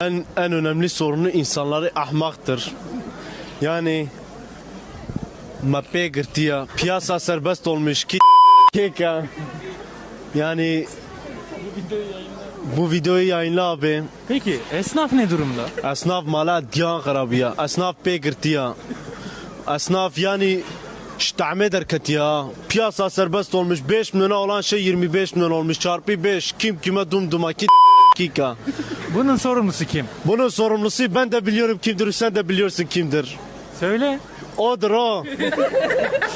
En, en önemli sorunu insanları ahmaktır. Yani mape gırtıya, piyasa serbest olmuş ki keka. Yani bu videoyu yayınla abi. Peki esnaf ne durumda? Esnaf mala diyan karabiya. Esnaf pe gırtıya. Esnaf yani ştame derket ya. Piyasa serbest olmuş. 5 milyona olan şey 25 milyon olmuş. Çarpı 5. Kim kime dumduma ki kika. Bunun sorumlusu kim? Bunun sorumlusu ben de biliyorum kimdir, sen de biliyorsun kimdir. Söyle. Odur o.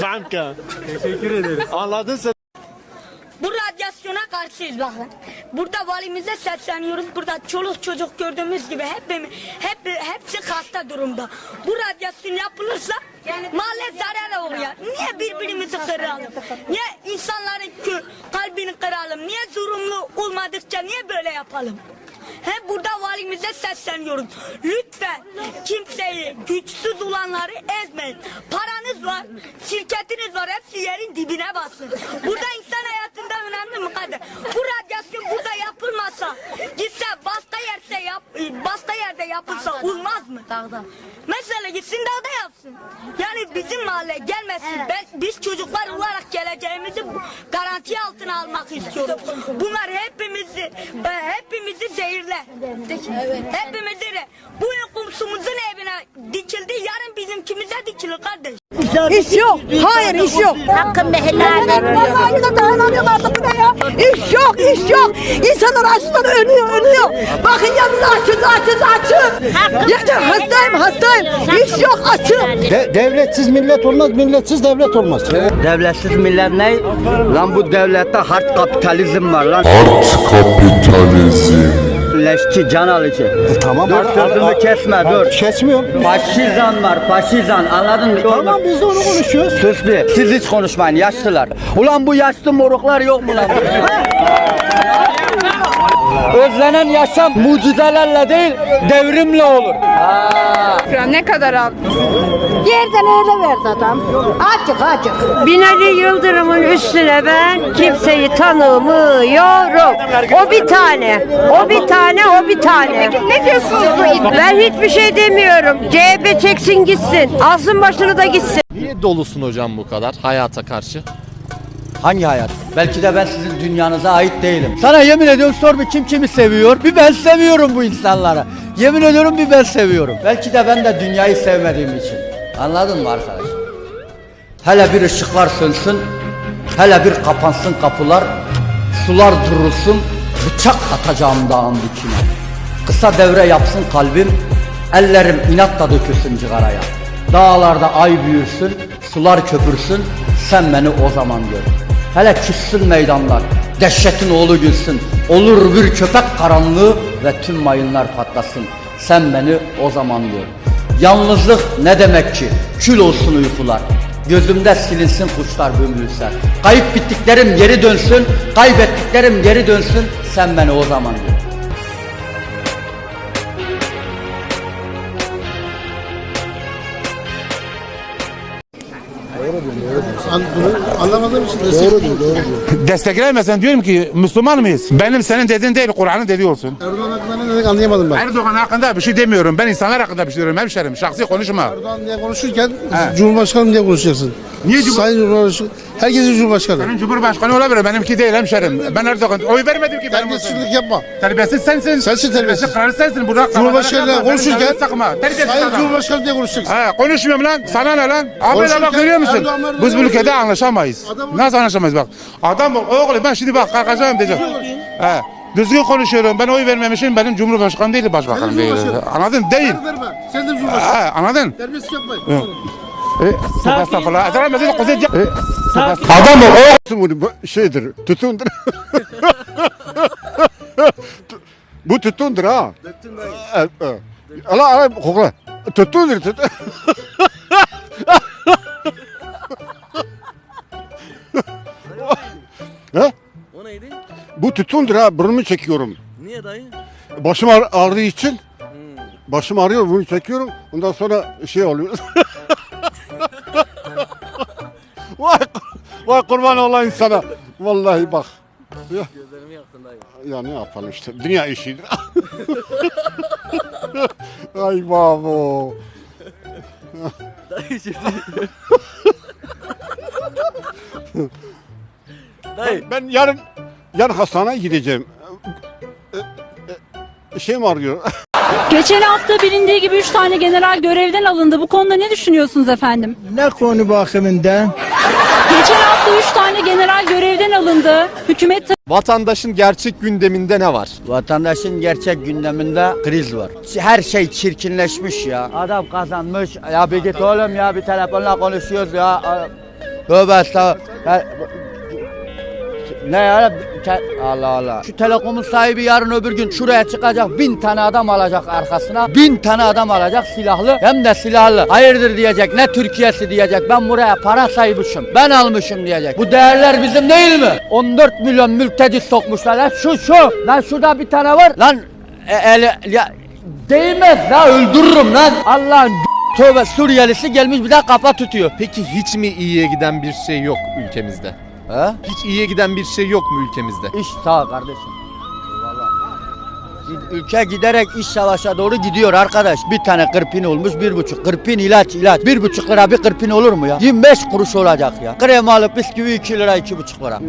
Famka. Teşekkür ederim. Anladın sen? Radyasyona karşıyız bakın. Burada valimize sesleniyoruz. Burada çoluk çocuk gördüğümüz gibi hep, hep hepsi hasta durumda. Bu radyasyon yapılırsa mahalle zarar oluyor. Niye birbirimizi kıralım? Niye insanların kalbini kıralım? Niye zorunlu olmadıkça niye böyle yapalım? Hem burada valimize sesleniyoruz. Lütfen kimseyi, güçsüz olanları ezmeyin. Paranız var, şirketiniz var, hepsi yerin dibine basın. Burada insan hayatında önemli mi kadar? Bu radyasyon burada yapılmasa, gitse başka yerde yap, başka yerde yapılsa olmaz mı? Mesela gitsin dağda yapsın. Yani bizim mahalle gelmesin. Ben, biz çocuklar olarak geleceğimizi garanti altına almak istiyoruz. Bunlar hepimizi, e, hepimizi zehirler. Hepimizi de. Bugün komşumuzun evine dikildi, yarın bizimkimize dikilir kardeş. İş yok. Hayır iş yok. Hakkım helal Vallahi da dayanamıyorlar da bu ne ya? İş yok, iş yok. İnsanlar açlıktan ölüyor, ölüyor. Bakın ya biz açız, açız, açız. Yeter hastayım, hastayım. İş yok, açım. De- devletsiz millet olmaz, milletsiz devlet olmaz. Devletsiz millet ne? Lan bu devlette hard kapitalizm var lan. Art kapitalizm. Leşçi, can alıcı. Tamam. Dur ara- sözümü ara- kesme ara- dur. Kesmiyorum. Faşizan var faşizan anladın mı? Tamam biz de onu konuşuyoruz. Sus bir. Siz hiç konuşmayın yaşlılar. Ulan bu yaşlı moruklar yok mu lan? Özlenen yaşam mucizelerle değil devrimle olur. Ne kadar aldın? Yerden öyle verdi adam. Açık, açık. Binali Yıldırım'ın üstüne ben kimseyi tanımıyorum. O bir tane. O bir tane, o bir tane. ne diyorsunuz bu Ben hiçbir şey demiyorum. CHP çeksin gitsin. Alsın başını da gitsin. Niye dolusun hocam bu kadar hayata karşı? Hangi hayat? Belki de ben sizin dünyanıza ait değilim. Sana yemin ediyorum sor bir kim kimi seviyor? Bir ben seviyorum bu insanları. Yemin ediyorum bir ben seviyorum. Belki de ben de dünyayı sevmediğim için. Anladın mı arkadaş? Hele bir ışıklar sönsün, hele bir kapansın kapılar, sular durulsun, bıçak atacağım dağın dikine. Kısa devre yapsın kalbim, ellerim inatla dökülsün cigaraya. Dağlarda ay büyürsün, sular köpürsün, sen beni o zaman gör. Hele küssün meydanlar, dehşetin oğlu gülsün, olur bir köpek karanlığı ve tüm mayınlar patlasın. Sen beni o zaman gör. Yalnızlık ne demek ki? Kül olsun uykular. Gözümde silinsin kuşlar bümbülse. Kayıp bittiklerim geri dönsün, kaybettiklerim geri dönsün. Sen beni o zaman gör. Anlamadığım için doğru diyor, doğru diyor. Desteklemesen diyorum ki Müslüman mıyız? Benim senin dediğin değil Kur'an'ın dediği olsun. Erdoğan hakkında ne demek anlayamadım ben. Erdoğan hakkında bir şey demiyorum. Ben insanlar hakkında bir şey diyorum hemşerim. Şahsi konuşma. Erdoğan diye konuşurken Cumhurbaşkanı diye konuşacaksın. Niye Cumhur- Sayın Cumhurbaşkanı, herkesin Cumhurbaşkanı. Senin Cumhurbaşkanı olabilir benimki değil hemşerim. Ben Erdoğan oy vermedim ki. Terbiyesizlik yapma. Terbiyesiz sensin. Sensin terbiyesiz. Kralı sensin. Burada Cumhurbaşkanıyla konuşurken Sakma. Terbiyesiz Sayın adam. Cumhurbaşkanı diye konuşacaksın. Ha, konuşmuyorum lan. Sana ne lan? Abi bak görüyor musun? Erdoğan Erdoğan Biz bu Erdoğan ülkede diyor. anlaşamayız. Adam- Nasıl anlaşamayız bak. Adam oğlum ben şimdi bak kalkacağım diyeceğim. He. Düzgün konuşuyorum. Ben oy vermemişim. Benim Cumhurbaşkanı değil, başbakanım değil. Anladın? Değil. Sen de Cumhurbaşkanı. Ha, anladın? Terbiyesizlik yapmayın. E, estağfurullah. Ezra Mesih Kuzey E, Adam o. Şeydir, tutundur. Bu tutundur ha. Tutun Allah Allah kokla. Tutundur. Tut. Bu tutundur ha. Burnumu çekiyorum. Niye dayı? Başım ağrı- ağrıdığı için. Başım ağrıyor bunu çekiyorum. Ondan sonra şey oluyor. vay, vay kurban olayım sana. Vallahi bak. Ya, Gözlerimi yaktın dayı. ya ne yapalım işte. Dünya işidir. Ay babo. ben, ben yarın yarın hastaneye gideceğim. Ee, e, Şey mi arıyor? Geçen hafta bilindiği gibi 3 tane general görevden alındı. Bu konuda ne düşünüyorsunuz efendim? Ne konu bakımından? Geçen hafta 3 tane general görevden alındı. Hükümet Vatandaşın gerçek gündeminde ne var? Vatandaşın gerçek gündeminde kriz var. Her şey çirkinleşmiş ya. Adam kazanmış. Ya bir git oğlum ya bir telefonla konuşuyoruz ya. Tövbe estağfurullah. Ne ya? Allah Allah. Şu telekomun sahibi yarın öbür gün şuraya çıkacak bin tane adam alacak arkasına. Bin tane adam alacak silahlı hem de silahlı. Hayırdır diyecek ne Türkiye'si diyecek. Ben buraya para saymışım. Ben almışım diyecek. Bu değerler bizim değil mi? 14 milyon mülteci sokmuşlar. Lan şu şu. Lan şurada bir tane var. Lan e, ele, ya, değmez la öldürürüm lan. Allah'ın tövbe Suriyelisi gelmiş bir daha kafa tutuyor. Peki hiç mi iyiye giden bir şey yok ülkemizde? He? Hiç iyiye giden bir şey yok mu ülkemizde? İş sağ kardeşim. Ülke giderek iş savaşa doğru gidiyor arkadaş. Bir tane kırpin olmuş bir buçuk. Kırpin ilaç ilaç. Bir buçuk lira bir kırpin olur mu ya? 25 kuruş olacak ya. Krem alıp bisküvi 2 lira iki buçuk lira.